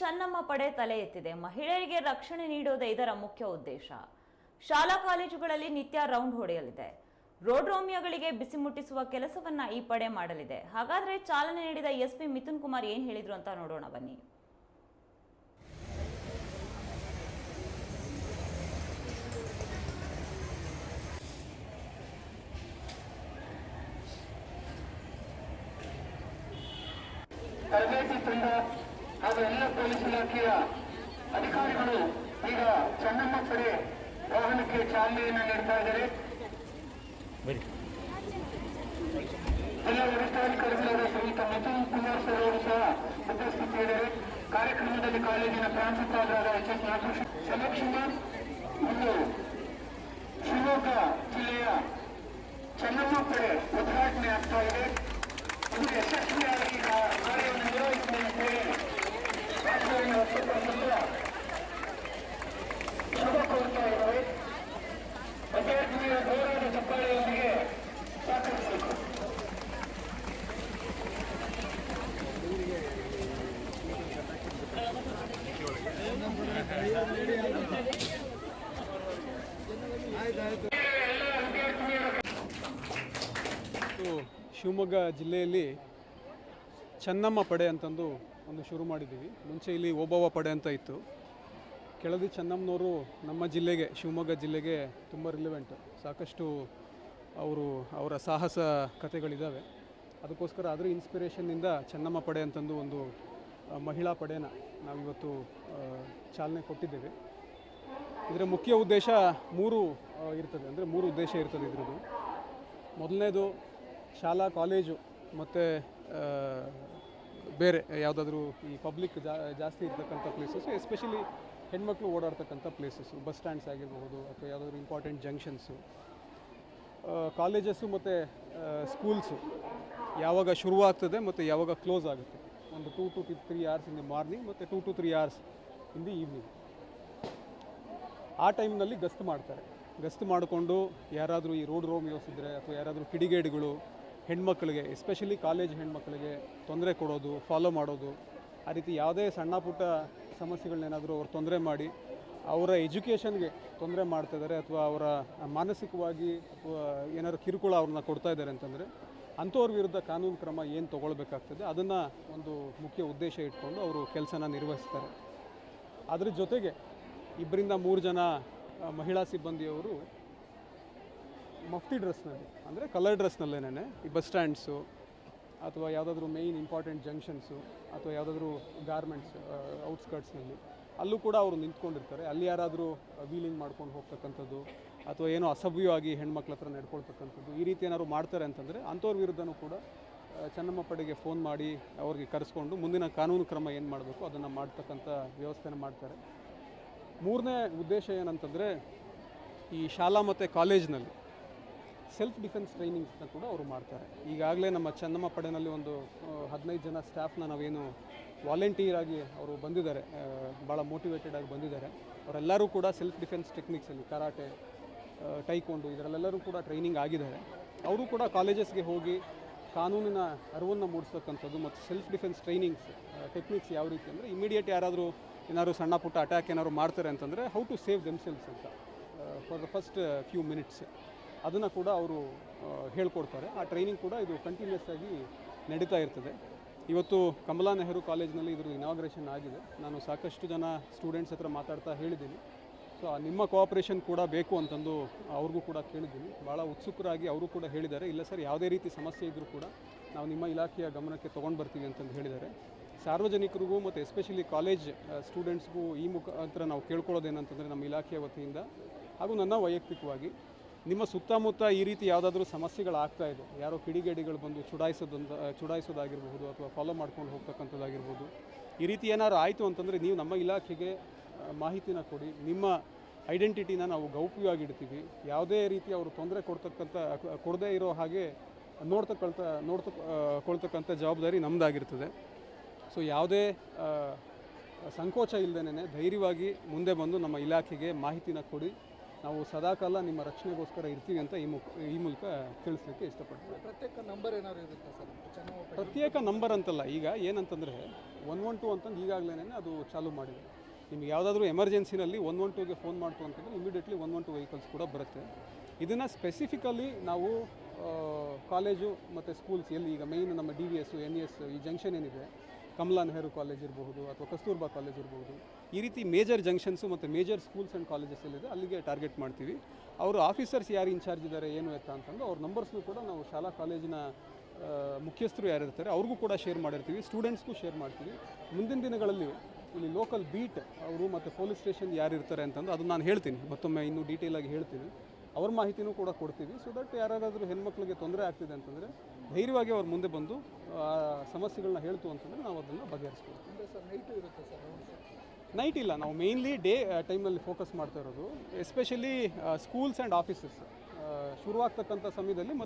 ಚನ್ನಮ್ಮ ಪಡೆ ತಲೆ ಎತ್ತಿದೆ. ಮಹಿಳೆಯರಿಗೆ ರಕ್ಷಣೆ ನೀಡುವುದೇ ಇದರ ಮುಖ್ಯ ಉದ್ದೇಶ. ಶಾಲಾ ಕಾಲೇಜುಗಳಲ್ಲಿ ನಿತ್ಯ ರೌಂಡ್ ಹೊಡೆಯಲಿದೆ. ರೋಡ್ ರೋಮಿಯೋಗಳಿಗೆ ಬಿಸಿ ಮುಟ್ಟಿಸುವ ಕೆಲಸವನ್ನ ಈ ಪಡೆ ಮಾಡಲಿದೆ. ಹಾಗಾದ್ರೆ ಚಾಲನೆ ನೀಡಿದ ಎಸ್ಪಿ ಮಿಥುನ್ ಕುಮಾರ್ ಏನ್ ಹೇಳಿದ್ರು ಅಂತ ನೋಡೋಣ ಬನ್ನಿ. ತರಬೇತಿ ಹಾಗೂ ಎಲ್ಲ ಪೊಲೀಸ್ ಇಲಾಖೆಯ ಅಧಿಕಾರಿಗಳು ಈಗ ಚೆನ್ನಮ್ಮ ಸರಿ ವಾಹನಕ್ಕೆ ಚಾಲನೆಯನ್ನು ನೀಡ್ತಾ ಇದ್ದಾರೆ. ಜಿಲ್ಲಾ ವರಿಷ್ಠಾಧಿಕಾರಿಗಳಾದ ಶ್ರೀಯುತ ಮಿಥುನ್ ಕುಮಾರ್ ಸರ್ ಅವರು ಸಹ ಉಪಸ್ಥಿತಿಯಿದ್ದಾರೆ ಕಾರ್ಯಕ್ರಮದಲ್ಲಿ ಕಾಲೇಜಿನ ಪ್ರಾಂಶುಪಾಲರಾದ ಎಚ್ ಎಸ್ ನಾಗೇಶ್ ಸಮಕ್ಷಮ ಒಂದು ಶಿವಮೊಗ್ಗ ಜಿಲ್ಲೆಯ ಚೆನ್ನಮ್ಮ ಪಡೆ ಉದ್ಘಾಟನೆ ಆಗ್ತಾ ಇದು. ಶಿವಮೊಗ್ಗ ಜಿಲ್ಲೆಯಲ್ಲಿ ಚೆನ್ನಮ್ಮ ಪಡೆ ಅಂತಂದು ಒಂದು ಶುರು ಮಾಡಿದ್ದೀವಿ. ಮುಂಚೆ ಇಲ್ಲಿ ಓಬವ್ವ ಪಡೆ ಅಂತ ಇತ್ತು. ಕೆಳದಿ ಚೆನ್ನಮ್ಮನವರು ನಮ್ಮ ಜಿಲ್ಲೆಗೆ, ಶಿವಮೊಗ್ಗ ಜಿಲ್ಲೆಗೆ ತುಂಬ ರಿಲೆವೆಂಟ್ ಸಾಕಷ್ಟು ಅವರು ಅವರ ಸಾಹಸ ಕಥೆಗಳಿದ್ದಾವೆ ಅದಕ್ಕೋಸ್ಕರ ಅದರ ಇನ್ಸ್ಪಿರೇಷನ್ನಿಂದ ಚೆನ್ನಮ್ಮ ಪಡೆ ಅಂತಂದು ಒಂದು ಮಹಿಳಾ ಪಡೆನ ನಾವಿವತ್ತು ಚಾಲನೆ ಕೊಟ್ಟಿದ್ದೇವೆ. ಇದರ ಮುಖ್ಯ ಉದ್ದೇಶ ಮೂರು ಇರ್ತದೆ. ಅಂದರೆ ಮೂರು ಉದ್ದೇಶ ಇರ್ತದೆ ಇದ್ರದ್ದು. ಮೊದಲನೇದು ಶಾಲಾ, ಕಾಲೇಜು ಮತ್ತು ಬೇರೆ ಯಾವುದಾದ್ರೂ ಈ ಪಬ್ಲಿಕ್ ಜಾಸ್ತಿ ಇರ್ತಕ್ಕಂಥ ಪ್ಲೇಸಸ್ಸು ಎಸ್ಪೆಷಲಿ ಹೆಣ್ಮಕ್ಳು ಓಡಾಡ್ತಕ್ಕಂಥ ಪ್ಲೇಸಸ್ಸು ಬಸ್ ಸ್ಟ್ಯಾಂಡ್ಸ್ ಆಗಿರಬಹುದು ಅಥವಾ ಯಾವುದಾದ್ರೂ ಇಂಪಾರ್ಟೆಂಟ್ ಜಂಕ್ಷನ್ಸು ಕಾಲೇಜಸ್ಸು ಮತ್ತು ಸ್ಕೂಲ್ಸು ಯಾವಾಗ ಶುರುವಾಗ್ತದೆ ಮತ್ತು ಯಾವಾಗ ಕ್ಲೋಸ್ ಆಗುತ್ತೆ. ಒಂದು two to three hours in the morning ಮತ್ತು two to three hours in the evening ಆ ಟೈಮ್ನಲ್ಲಿ ಗಸ್ತು ಮಾಡ್ತಾರೆ. ಗಸ್ತು ಮಾಡಿಕೊಂಡು ಯಾರಾದರೂ ಈ ರೋಡ್ ರೋಮ್ ಇದ್ದರೆ ಅಥವಾ ಯಾರಾದರೂ ಕಿಡಿಗೇಡಿಗಳು, ಹೆಣ್ಮಕ್ಳಿಗೆ ಎಸ್ಪೆಷಲಿ ಕಾಲೇಜ್ ಹೆಣ್ಮಕ್ಳಿಗೆ ತೊಂದರೆ ಕೊಡೋದು ಫಾಲೋ ಮಾಡೋದು, ಆ ರೀತಿ ಯಾವುದೇ ಸಣ್ಣ ಪುಟ್ಟ ಸಮಸ್ಯೆಗಳನ್ನೇನಾದರೂ ಅವ್ರು ತೊಂದರೆ ಮಾಡಿ, ಅವರ ಎಜುಕೇಷನ್ಗೆ ತೊಂದರೆ ಮಾಡ್ತಾಯಿದ್ದಾರೆ ಅಥವಾ ಅವರ ಮಾನಸಿಕವಾಗಿ ಅಥವಾ ಏನಾದ್ರು ಕಿರುಕುಳ ಅವ್ರನ್ನ ಕೊಡ್ತಾ ಇದ್ದಾರೆ ಅಂತಂದರೆ ಅಂಥವ್ರ ವಿರುದ್ಧ ಕಾನೂನು ಕ್ರಮ ಏನು ತೊಗೊಳ್ಬೇಕಾಗ್ತದೆ, ಅದನ್ನು ಒಂದು ಮುಖ್ಯ ಉದ್ದೇಶ ಇಟ್ಕೊಂಡು ಅವರು ಕೆಲಸನ ನಿರ್ವಹಿಸ್ತಾರೆ. ಅದ್ರ ಜೊತೆಗೆ ಇಬ್ಬರಿಂದ ಮೂರು ಜನ ಮಹಿಳಾ ಸಿಬ್ಬಂದಿಯವರು ಮಫ್ತಿ ಡ್ರೆಸ್ನಲ್ಲಿ, ಅಂದರೆ ಕಲರ್ ಡ್ರೆಸ್ನಲ್ಲೇನೆ ಈ ಬಸ್ ಸ್ಟ್ಯಾಂಡ್ಸು, ಅಥವಾ ಯಾವುದಾದ್ರೂ ಮೇಯ್ನ್ ಇಂಪಾರ್ಟೆಂಟ್ ಜಂಕ್ಷನ್ಸು ಅಥವಾ ಯಾವುದಾದ್ರೂ ಗಾರ್ಮೆಂಟ್ಸ್ ಔಟ್ಸ್ಕರ್ಟ್ಸ್ನಲ್ಲಿ ಅಲ್ಲೂ ಕೂಡ ಅವರು ನಿಂತ್ಕೊಂಡಿರ್ತಾರೆ. ಅಲ್ಲಿ ಯಾರಾದರೂ ವೀಲಿಂಗ್ ಮಾಡ್ಕೊಂಡು ಹೋಗ್ತಕ್ಕಂಥದ್ದು, ಅಥವಾ ಏನೋ ಅಸಭ್ಯವಾಗಿ ಹೆಣ್ಮಕ್ಳ ಹತ್ರ ನಡ್ಕೊಳ್ತಕ್ಕಂಥದ್ದು, ಈ ರೀತಿ ಏನಾದ್ರು ಮಾಡ್ತಾರೆ ಅಂತಂದರೆ, ಅಂಥವ್ರ ವಿರುದ್ಧನೂ ಕೂಡ ಚೆನ್ನಮ್ಮ ಫೋನ್ ಮಾಡಿ ಅವ್ರಿಗೆ ಕರೆಸ್ಕೊಂಡು ಮುಂದಿನ ಕಾನೂನು ಕ್ರಮ ಏನು ಮಾಡಬೇಕು, ಅದನ್ನು ಮಾಡ್ತಕ್ಕಂಥ ವ್ಯವಸ್ಥೆನ ಮಾಡ್ತಾರೆ. ಮೂರನೇ ಉದ್ದೇಶ ಏನಂತಂದರೆ, ಈ ಶಾಲಾ ಮತ್ತು ಕಾಲೇಜ್ನಲ್ಲಿ ಸೆಲ್ಫ್ ಡಿಫೆನ್ಸ್ ಟ್ರೈನಿಂಗ್ಸ್ನ ಕೂಡ ಅವರು ಮಾಡ್ತಾರೆ. ಈಗಾಗಲೇ ನಮ್ಮ ಚೆನ್ನಮ್ಮ ಪಡೆಯಲ್ಲಿ ಒಂದು ಹದಿನೈದು ಜನ ಸ್ಟಾಫ್ನ ನಾವೇನು ವಾಲಂಟಿಯರ್ ಆಗಿ ಅವರು ಬಂದಿದ್ದಾರೆ ಭಾಳ ಮೋಟಿವೇಟೆಡ್ ಆಗಿ ಬಂದಿದ್ದಾರೆ. ಅವರೆಲ್ಲರೂ ಕೂಡ ಸೆಲ್ಫ್ ಡಿಫೆನ್ಸ್ ಟೆಕ್ನಿಕ್ಸಲ್ಲಿ ಕರಾಟೆ ಟೈಕೊಂಡು ಇದರಲ್ಲೆಲ್ಲರೂ ಕೂಡ ಟ್ರೈನಿಂಗ್ ಆಗಿದ್ದಾರೆ. ಅವರು ಕೂಡ ಕಾಲೇಜಸ್ಗೆ ಹೋಗಿ ಕಾನೂನಿನ ಅರಿವನ್ನು ಮೂಡಿಸ್ತಕ್ಕಂಥದ್ದು ಮತ್ತು ಸೆಲ್ಫ್ ಡಿಫೆನ್ಸ್ ಟ್ರೈನಿಂಗ್ಸ್ ಟೆಕ್ನಿಕ್ಸ್ ಯಾವ ರೀತಿ ಅಂದರೆ ಇಮಿಡಿಯೇಟ್ ಯಾರಾದರೂ ಏನಾದ್ರು ಸಣ್ಣ ಪುಟ್ಟ ಅಟ್ಯಾಕ್ ಏನಾದ್ರು ಮಾಡ್ತಾರೆ ಅಂತಂದರೆ ಹೌ ಟು ಸೇವ್ ದೆಮ್ಸೆಲ್ಸ್ ಅಂತ for the first few minutes ಅದನ್ನು ಕೂಡ ಅವರು ಹೇಳ್ಕೊಡ್ತಾರೆ. ಆ ಟ್ರೈನಿಂಗ್ ಕೂಡ ಇದು ಕಂಟಿನ್ಯೂಸ್ ಆಗಿ ನಡೀತಾ ಇರ್ತದೆ. ಇವತ್ತು ಕಮಲಾ ನೆಹರು ಕಾಲೇಜ್ನಲ್ಲಿ ಇದ್ರ ಇನಾಗ್ರೇಷನ್ ಆಗಿದೆ. ನಾನು ಸಾಕಷ್ಟು ಜನ ಸ್ಟೂಡೆಂಟ್ಸ್ ಹತ್ರ ಮಾತಾಡ್ತಾ ಹೇಳಿದ್ದೀನಿ. ಸೊ ನಿಮ್ಮ ಕೋಆಪ್ರೇಷನ್ ಕೂಡ ಬೇಕು ಅಂತಂದು ಅವ್ರಿಗೂ ಕೂಡ ಕೇಳಿದ್ದೀನಿ. ಭಾಳ ಉತ್ಸುಕರಾಗಿ ಅವರು ಕೂಡ ಹೇಳಿದ್ದಾರೆ. ಇಲ್ಲ ಸರ್, ಯಾವುದೇ ರೀತಿ ಸಮಸ್ಯೆ ಇದ್ದರೂ ಕೂಡ ನಾವು ನಿಮ್ಮ ಇಲಾಖೆಯ ಗಮನಕ್ಕೆ ತೊಗೊಂಡು ಬರ್ತೀವಿ ಅಂತಂದು ಹೇಳಿದ್ದಾರೆ. ಸಾರ್ವಜನಿಕರಿಗೂ ಮತ್ತು ಎಸ್ಪೆಷಲಿ ಕಾಲೇಜ್ ಸ್ಟೂಡೆಂಟ್ಸ್ಗೂ ಈ ಮುಖಾಂತರ ನಾವು ಕೇಳ್ಕೊಳ್ಳೋದೇನಂತಂದರೆ ನಮ್ಮ ಇಲಾಖೆಯ ವತಿಯಿಂದ ಹಾಗೂ ನನ್ನ ವೈಯಕ್ತಿಕವಾಗಿ ನಿಮ್ಮ ಸುತ್ತಮುತ್ತ ಈ ರೀತಿ ಯಾವುದಾದ್ರೂ ಸಮಸ್ಯೆಗಳಾಗ್ತಾ ಇದೆ? ಯಾರೋ ಕಿಡಿಗೇಡಿಗಳು ಬಂದು ಚುಡಾಯಿಸೋದಂತ ಚುಡಾಯಿಸೋದಾಗಿರ್ಬೋದು ಅಥವಾ ಫಾಲೋ ಮಾಡ್ಕೊಂಡು ಹೋಗ್ತಕ್ಕಂಥದ್ದಾಗಿರ್ಬೋದು. ಈ ರೀತಿ ಏನಾದ್ರು ಆಯಿತು ಅಂತಂದರೆ ನೀವು ನಮ್ಮ ಇಲಾಖೆಗೆ ಮಾಹಿತಿನ ಕೊಡಿ. ನಿಮ್ಮ ಐಡೆಂಟಿಟಿನ ನಾವು ಗೌಪ್ಯವಾಗಿ ಇಡ್ತೀವಿ ಯಾವುದೇ ರೀತಿ ಅವರು ತೊಂದರೆ ಕೊಡ್ತಕ್ಕಂಥ ಕೊಡದೇ ಇರೋ ಹಾಗೆ ನೋಡ್ತಕ್ಕಂಥ, ನೋಡ್ತ ಕೊಳ್ತಕ್ಕಂಥ ಜವಾಬ್ದಾರಿ ನಮ್ಮದಾಗಿರ್ತದೆ ಸೊ ಯಾವುದೇ ಸಂಕೋಚ ಇಲ್ಲದೇನೆ ಧೈರ್ಯವಾಗಿ ಮುಂದೆ ಬಂದು ನಮ್ಮ ಇಲಾಖೆಗೆ ಮಾಹಿತಿನ ಕೊಡಿ. ನಾವು ಸದಾಕಾಲ ನಿಮ್ಮ ರಕ್ಷಣೆಗೋಸ್ಕರ ಇರ್ತೀವಿ ಅಂತ ಈ ಮುಖ ಈ ಮೂಲಕ ತಿಳಿಸ್ಲಿಕ್ಕೆ ಇಷ್ಟಪಡ್ತೀವಿ ಪ್ರತ್ಯೇಕ ನಂಬರ್ ಏನಾದ್ರು ಇರುತ್ತೆ ಸರ್? ಪ್ರತ್ಯೇಕ ನಂಬರ್ ಅಂತಲ್ಲ ಈಗ ಏನಂತಂದರೆ ಒನ್ ಒನ್ ಟು ಅಂತಂದು ಈಗಾಗಲೇ ಅದು ಚಾಲೂ ಮಾಡಿದೆ. ನಿಮ್ಗೆ ಯಾವುದಾದ್ರೂ ಎಮರ್ಜೆನ್ಸಿನಲ್ಲಿ ಒನ್ ಒನ್ ಟೂಗೆ ಫೋನ್ ಮಾಡ್ತು ಅಂತಂದರೆ immediately one one two vehicles ಕೂಡ ಬರುತ್ತೆ. ಇದನ್ನು ಸ್ಪೆಸಿಫಿಕಲಿ ನಾವು ಕಾಲೇಜು ಮತ್ತು ಸ್ಕೂಲ್ಸ್ ಎಲ್ಲಿ ಈಗ ಮೇಯ್ನ್ ನಮ್ಮ D V S N E S ಈ ಜಂಕ್ಷನ್ ಏನಿದೆ ಕಮಲಾ ನೆಹರು ಕಾಲೇಜ್ ಇರಬಹುದು ಅಥವಾ ಕಸ್ತೂರ್ಬಾ ಕಾಲೇಜ್ ಇರಬಹುದು, ಈ ರೀತಿ ಮೇಜರ್ ಜಂಕ್ಷನ್ಸು ಮತ್ತು ಮೇಜರ್ ಸ್ಕೂಲ್ಸ್ ಆ್ಯಂಡ್ ಕಾಲೇಜಸ್ ಎಲ್ಲಿದೆ ಅಲ್ಲಿಗೆ ಟಾರ್ಗೆಟ್ ಮಾಡ್ತೀವಿ. ಅವರು ಆಫೀಸರ್ಸ್ ಯಾರು ಇನ್ಚಾರ್ಜ್ ಇದ್ದಾರೆ ಏನು ಎತ್ತ ಅಂತಂದು ಅವ್ರ ನಂಬರ್ಸ್ನು ಕೂಡ ನಾವು ಶಾಲಾ ಕಾಲೇಜಿನ ಮುಖ್ಯಸ್ಥರು ಯಾರಿರ್ತಾರೆ ಅವ್ರಿಗೂ ಕೂಡ ಶೇರ್ ಮಾಡಿರ್ತೀವಿ ಸ್ಟೂಡೆಂಟ್ಸ್ಗೂ ಶೇರ್ ಮಾಡ್ತೀವಿ. ಮುಂದಿನ ದಿನಗಳಲ್ಲಿ ಇಲ್ಲಿ ಲೋಕಲ್ ಬೀಟ್ ಅವರು ಮತ್ತು ಪೊಲೀಸ್ ಸ್ಟೇಷನ್ ಯಾರು ಇರ್ತಾರೆ ಅಂತಂದು ಅದು ನಾನು ಹೇಳ್ತೀನಿ, ಮತ್ತೊಮ್ಮೆ ಇನ್ನೂ ಡೀಟೇಲಾಗಿ ಹೇಳ್ತೀನಿ. ಅವ್ರ ಮಾಹಿತಿನೂ ಕೂಡ ಕೊಡ್ತೀವಿ. ಸೊ ದಟ್ ಯಾರಾದರೂ ಹೆಣ್ಮಕ್ಳಿಗೆ ತೊಂದರೆ ಆಗ್ತಿದೆ ಅಂತಂದರೆ ಧೈರ್ಯವಾಗಿ ಅವ್ರು ಮುಂದೆ ಬಂದು ಆ ಸಮಸ್ಯೆಗಳನ್ನ ಹೇಳ್ತು ಅಂತಂದರೆ ನಾವು ಅದನ್ನು ಸರ್ ನೈಟ್ ಇಲ್ಲ ನಾವು ಮೇಯ್ನ್ಲಿ ಡೇ ಟೈಮಲ್ಲಿ ಫೋಕಸ್ ಮಾಡ್ತಾ ಇರೋದು. ಎಸ್ಪೆಷಲಿ ಸ್ಕೂಲ್ಸ್ ಆ್ಯಂಡ್ ಆಫೀಸಸ್ ಶುರುವಾಗ್ತಕ್ಕಂಥ ಸಮಯದಲ್ಲಿ